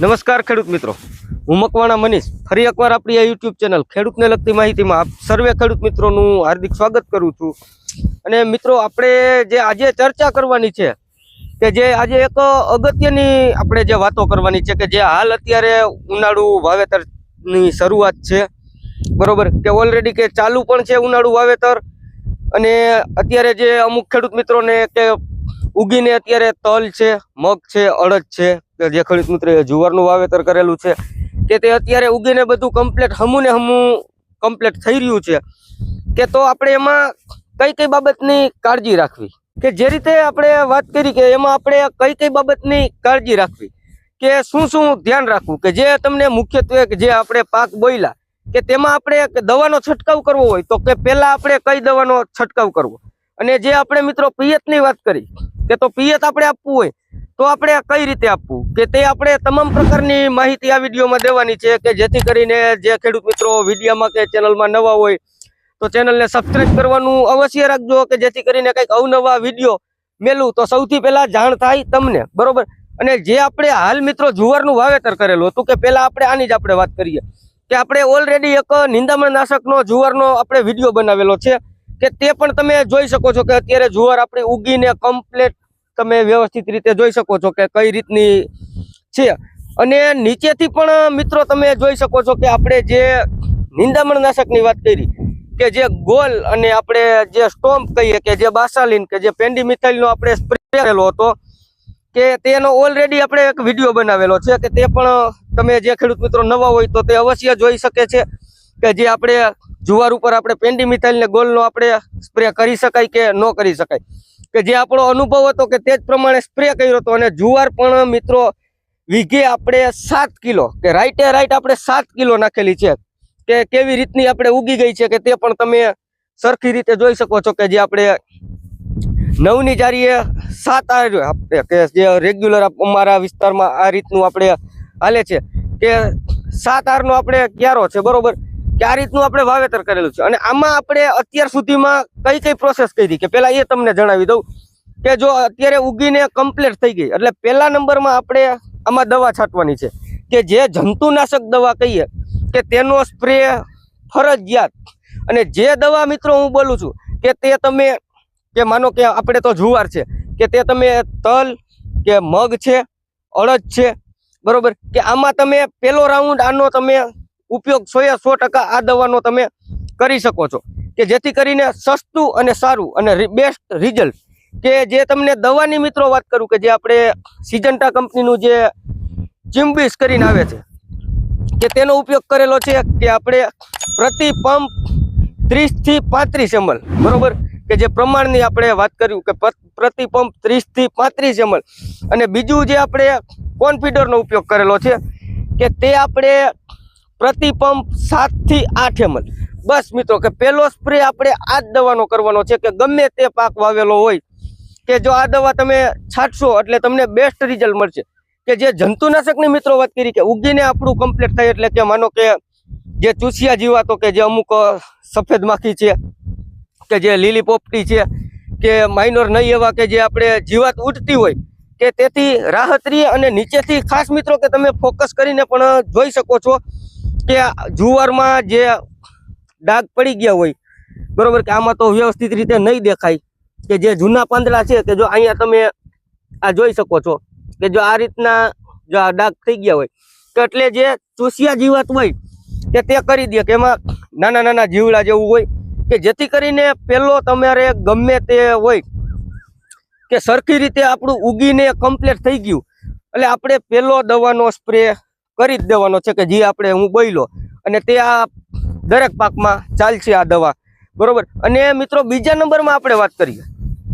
નમસ્કાર ખેડૂત મિત્રો. હું મકવાણા મનીષ. ફરી એકવાર આપણી આ યુટ્યુબ ચેનલ ખેડૂતને લગતી માહિતીમાં આપ સર્વે ખેડૂત મિત્રોનું હાર્દિક સ્વાગત કરું છું. અને મિત્રો, આપણે જે આજે ચર્ચા કરવાની છે કે જે આજે એક અગત્યની આપણે જે વાતો કરવાની છે કે જે હાલ અત્યારે ઉનાળુ વાવેતરની શરૂઆત છે. બરોબર? કે ઓલરેડી કે ચાલુ પણ છે ઉનાળુ વાવેતર. અને અત્યારે જે અમુક ખેડૂત મિત્રોને કે ઉગીને અત્યારે તલ છે, મગ છે, અડદ છે જે ખેડૂત મિત્રોએ જુવારનું વાવેતર કરેલું છે, કે તે અત્યારે ઉગીને બધું કમ્પ્લેટ હમું ને હમું કમ્પ્લેટ થઈ રહ્યું છે, કે તો આપણે એમાં કઈ કઈ બાબતની કાળજી રાખવી? કે જે રીતે આપણે વાત કરી કે એમાં આપણે કઈ કઈ બાબતની કાળજી રાખવી? કે શું શું ધ્યાન રાખવું? કે જે તમને મુખ્યત્વે જે આપણે પાક બોયલા, કે તેમાં આપણે દવાનો છંટકાવ કરવો હોય, તો કે પહેલાં આપણે કઈ દવાનો છંટકાવ કરવો? અને જે આપણે મિત્રો પિયતની વાત કરી કે તો પિયત આપણે આપવું હોય, તો આપણે કઈ રીતે આપવું? કે તે આપણે તમામ પ્રકારની માહિતી આ વિડીયોમાં દેવાની છે કે જેથી કરીને જે ખેડૂત મિત્રો વિડીયોમાં કે ચેનલમાં નવા હોય, તો ચેનલને સબસ્ક્રાઇબ કરવાનું અવશ્ય રાખજો કે જેથી કરીને કંઈક અવનવા વીડિયો મેલું તો સૌથી પહેલા જાણ થાય તમને, બરોબર? અને જે આપણે હાલ મિત્રો જુવારનું વાવેતર કરેલું હતું કે પહેલા આપણે આની જ આપણે વાત કરીએ, કે આપણે ઓલરેડી એક નિંદામણ નાશકનો જુવારનો આપણે વીડિયો બનાવેલો છે. કે તે પણ તમે જોઈ શકો છો કે અત્યારે જુવાર આપણી ઉગીને કમ્પ્લેટ તમે વ્યવસ્થિત રીતે જોઈ શકો છો કે કઈ રીતની છે. અને નીચેથી પણ, મિત્રો, તમે જોઈ શકો છો કે આપણે જે નિંદામણ નાશકની વાત કરી, કે જે ગોલ અને આપણે જે સ્ટોમ્પ કહીએ કે જે બાસાલિન કે જે પેન્ડીમિથાઇલનો આપણે સ્પ્રે કરેલો હતો, કે તેનો ઓલરેડી આપણે એક વીડિયો બનાવેલો છે કે તે પણ તમે જે ખેડૂત મિત્રો નવા હોય તો તે અવશ્ય જોઈ શકે છે કે જે આપણે જુવાર ઉપર આપણે પેન્ડીમિથાઇલ ગોલનો આપણે સ્પ્રે કરી શકાય કે ન કરી શકાય? કે જે આપણો અનુભવ હતો કે તે જ પ્રમાણે સ્પ્રે કર્યો હતો અને જુવાર પણ મિત્રો વીઘે આપણે સાત કિલો, કે રાઈટે રાઈટ આપણે સાત કિલો નાખેલી છે. કે કેવી રીતની આપણે ઉગી ગઈ છે કે તે પણ તમે સરખી રીતે જોઈ શકો છો કે જે આપણે નવની જારીએ સાત આપણે, કે જે રેગ્યુલર અમારા વિસ્તારમાં આ રીતનું આપણે હાલે છે. કે સાત આરનો આપણે ક્યારો છે, બરોબર? કે આ રીતનું આપણે વાવેતર કરેલું છે. અને આમાં આપણે અત્યાર સુધીમાં કઈ કઈ પ્રોસેસ કરી કે પહેલાં એ તમને જણાવી દઉં કે જો અત્યારે ઉગીને કમ્પ્લીટ થઈ ગઈ, એટલે પહેલા નંબરમાં આપણે આમાં દવા છાંટવાની છે. કે જે જંતુનાશક દવા કહીએ કે તેનો સ્પ્રે ફરજિયાત. અને જે દવા મિત્રો હું બોલું છું કે તે તમે, કે માનો કે આપણે તો જુવાર છે, કે તે તમે તલ કે મગ છે અડદ છે, બરોબર? કે આમાં તમે પેલો રાઉન્ડ આનો તમે ઉપયોગ સો એ સો ટકા આ દવાનો તમે કરી શકો છો. કે જેથી કરીને સસ્તું અને સારું અને બેસ્ટ રિઝલ્ટ કે જે તમને દવાની મિત્રો વાત કરું કે જે આપણે સિજન્ટા કંપનીનું જે ચિમ્બીસ કરીને આવે છે, કે તેનો ઉપયોગ કરેલો છે કે આપણે પ્રતિ પંપ ત્રીસથી પાંત્રીસ એમલ, બરોબર? કે જે પ્રમાણની આપણે વાત કર્યું કે પ્રતિ પંપ ત્રીસથી પાંત્રીસ એમલ. અને બીજું જે આપણે કોન્ફિડરનો ઉપયોગ કરેલો છે, કે તે આપણે પ્રતિ પંપ સાતથી આઠ એમએલ બસ મિત્રો, કે પહેલો સ્પ્રે આપણે આ દવાનો કરવાનો છે કે ગમે તે પાક વાવેલો હોય, કે જો આ દવા તમે છાંટશો એટલે તમને બેસ્ટ રિઝલ્ટ મળશે. કે જે જંતુનાશકની મિત્રો વાત કરી કે ઉગીને આપણું કમ્પ્લીટ થાય એટલે કે માનો કે જે ચૂસિયા જીવાતો કે જે અમુક સફેદ માખી છે, કે જે લીલી પોપટી છે, કે માઇનોર નહીં એવા કે જે આપણે જીવાત ઉડતી હોય, કે તેથી રાહત રહે અને નીચેથી ખાસ મિત્રો કે તમે ફોકસ કરીને પણ જોઈ શકો છો કે જુવારમાં જે ડાઘ પડી ગયા હોય, બરોબર, કે આમાં તો વ્યવસ્થિત રીતે નહીં દેખાય, કે જે જૂના પાંદડા છે, કે જો અહીંયા તમે આ જોઈ શકો છો, કે જો આ રીતના જો આ ડાઘ થઈ ગયા હોય, તો એટલે જે ચૂસિયા જીવાત હોય, કે તે કરી દે, કે એમાં નાના નાના જીવડા જેવું હોય, કે જેથી કરીને પેલો તમારે ગમે તે હોય, કે સરખી રીતે આપણું ઉગીને કમ્પ્લીટ થઈ ગયું. એટલે આપણે પેલો દવાનો સ્પ્રે કરી જ દેવાનો છે કે જે આપણે હું બોલો અને તે આ દરેક પાકમાં ચાલશે આ દવા. બરોબર? અને મિત્રો બીજા નંબરમાં આપણે વાત કરીએ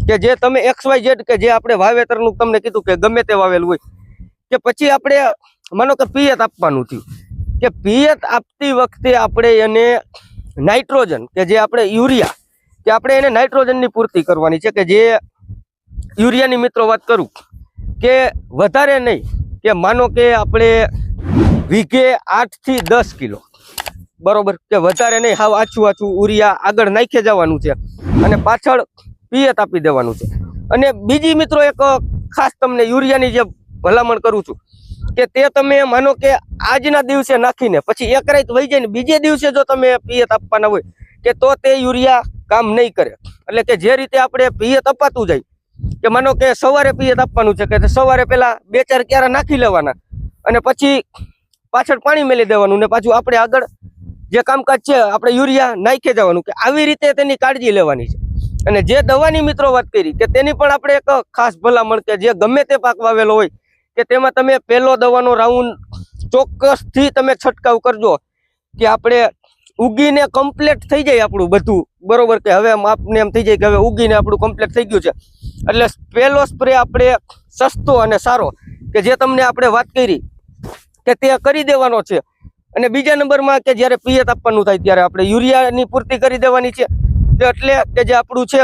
કે જે તમે એક્સ વાય ઝેડ કે જે આપણે વાવેતરનું તમને કીધું કે ગમે તે વાવેલું હોય, કે પછી આપણે માનો કે પિયત આપવાનું થયું. કે પિયત આપતી વખતે આપણે એને નાઇટ્રોજન કે જે આપણે યુરિયા, કે આપણે એને નાઇટ્રોજનની પૂર્તિ કરવાની છે કે જે યુરિયાની મિત્રો વાત કરું, કે વધારે નહીં, કે માનો કે આપણે વીઘે આઠથી દસ કિલો. બરોબર? કે વધારે નહીં, હાવ આછું આછું ઉરિયા આગળ નાખી જવાનું છે અને પાછળ પિયત આપી દેવાનું છે. અને બીજી મિત્રો એક ખાસ તમને યુરિયાની જે ભલામણ કરું છું કે તે તમે માનો કે આજના દિવસે નાખીને, પછી એક રાત વહી જાય ને બીજે દિવસે જો તમે પિયત આપવાના હોય, કે તો તે યુરિયા કામ નહીં કરે. એટલે કે જે રીતે આપણે પિયત અપાતું જાય, કે માનો કે સવારે પિયત આપવાનું છે, કે સવારે પેલા બે ચાર ક્યારા નાખી લેવાના અને પછી પાછળ પાણી મેલી દેવાનું ને પાછું આપણે આગળ જે કામકાજ છે, આપણે યુરિયા નાખી જવાનું કે આવી રીતે તેની કાળજી લેવાની છે. અને જે દવાની મિત્રો વાત કરી કે તેની પણ આપણે એક ખાસ ભલામણ કે જે ગમે તે પાક વાવેલો હોય કે તેમાં તમે પહેલો દવાનો રાઉન્ડ ચોક્કસથી તમે છંટકાવ કરજો કે આપણે ઉગીને કમ્પ્લીટ થઈ જાય આપણું બધું. બરોબર કે હવે આપને એમ થઈ જાય કે હવે ઉગીને આપણું કમ્પ્લીટ થઈ ગયું છે. એટલે પહેલો સ્પ્રે આપણે સસ્તો અને સારો કે જે તમને આપણે વાત કરી કે તે કરી દેવાનો છે. અને બીજા નંબરમાં કે જ્યારે પિયત આપવાનું થાય ત્યારે આપણે યુરિયાની પૂર્તિ કરી દેવાની છે. એટલે કે જે આપણું છે,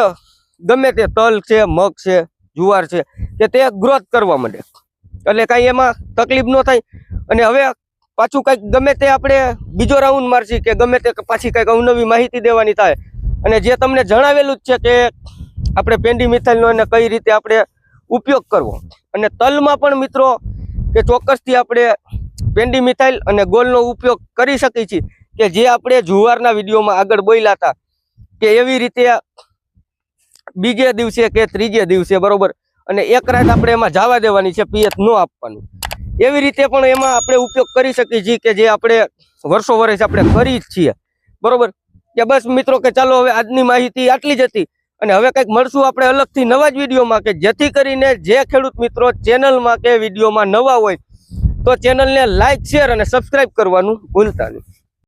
ગમે તે તલ છે, મગ છે, જુવાર છે, કે તે ગ્રોથ કરવા માંડે. એટલે કાંઈ એમાં તકલીફ ન થાય. અને હવે પાછું કંઈક ગમે તે આપણે બીજો રાઉન્ડ મારશી કે ગમે તે પાછી કંઈક અવનવી માહિતી દેવાની થાય. અને જે તમને જણાવેલું જ છે કે આપણે પેન્ડી મિથાઇલનો અને કઈ રીતે આપણે ઉપયોગ કરવો. અને તલમાં પણ મિત્રો કે ચોક્કસથી આપણે પેન્ડી મિથાઇલ અને ગોલનો ઉપયોગ કરી શકીએ છીએ કે જે આપણે જુવારના વિડીયોમાં આગળ બોલ્યા હતા કે એવી રીતે બીજે દિવસે કે ત્રીજે દિવસે, બરોબર? અને એક રાત આપણે એમાં જવા દેવાની છે, પિયત ન આપવાનું. એવી રીતે પણ એમાં આપણે ઉપયોગ કરી શકીએ છીએ કે જે આપણે વર્ષો વર્ષ આપણે કરી જ છીએ. બરોબર? કે બસ મિત્રો કે ચાલો હવે આજની માહિતી આટલી જ હતી. અને હવે કંઈક મળશું આપણે અલગથી નવા જ વિડીયોમાં કે જેથી કરીને જે ખેડૂત મિત્રો ચેનલમાં કે વિડીયોમાં નવા હોય તો ચેનલને લાઈક શેર અને સબસ્ક્રાઇબ કરવાનું ભૂલતા નહીં.